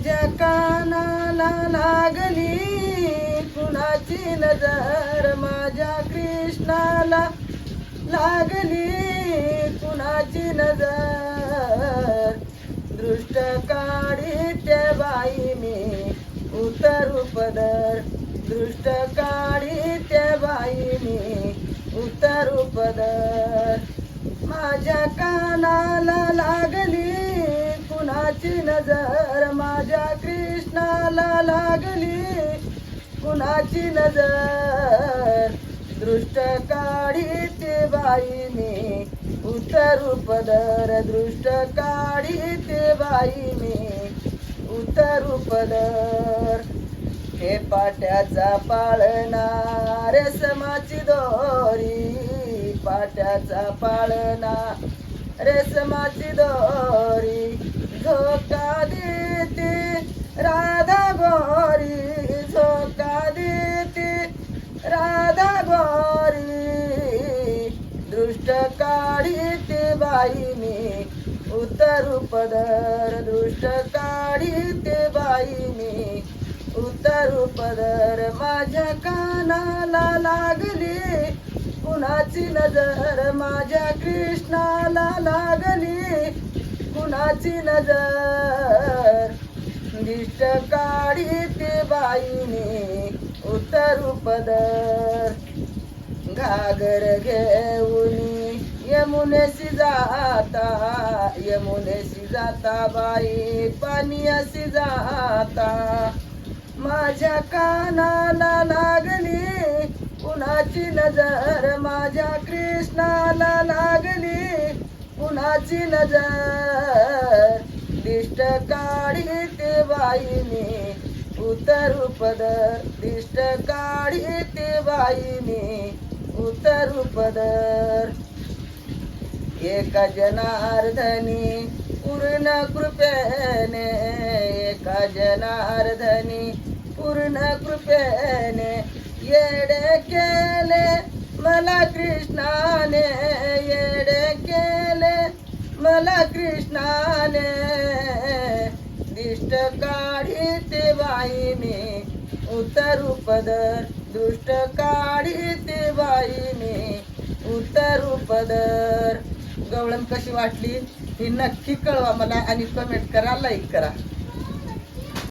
माझ्या कानाला लागली. कुणाची नजर माझ्या कृष्णाला लागली. कुणाची नजर? दृष्ट काढी त्या बाई मी उतरू पदर. दृष्ट काढी त्या बाई मी उतरू पदर. माझ्या कानाला लागली. कुणाची नजर माझ्या कृष्णाला लागली. कुणाची नजर? दृष्ट काढी ते बाईने. उतरू पदर दृष्ट काढी ते बाईने. उतरू पदर हे पाट्याचा पाळणा रेशमाची दोरी. पाट्याचा पाळणा रेसमाची दोरी. झोका देते राधा गोरी झोका देते राधा गोरी दृष्ट काढीते बाईने उतरू पदर दृष्ट काढीते बाईने उतरू पदर माझ्या कानाला लागली कुणाची नजर माझ्या कृष्णाला लागली कुणाची नजर? दिष्ट काढी ते बाईने उतरू पदर घागर घेऊन यमुनेशी जाता यमुनेशी जाता बाई पाण्याशी जाता. माझ्या कानाला लागली कुणाची नजर? माझ्या कृष्णाला कुणाची नजर. दिष्ट काढी ते बाईने. उतरू पदर दिष्ट काढी ते बाईने. उतरू पदर एका जनार्दनी पूर्ण कृपेने. एका जनार्दनी पूर्ण कृपेने. येडे केले मला कृष्णाने. येडे मला कृष्णाने दिष्ट काढी ते बाईने उतरू पदर दुष्ट काढी ते बाईने उतरू पदर गवळण कशी वाटली? ही नक्की कळवा मला आणि कमेंट करा लाईक करा.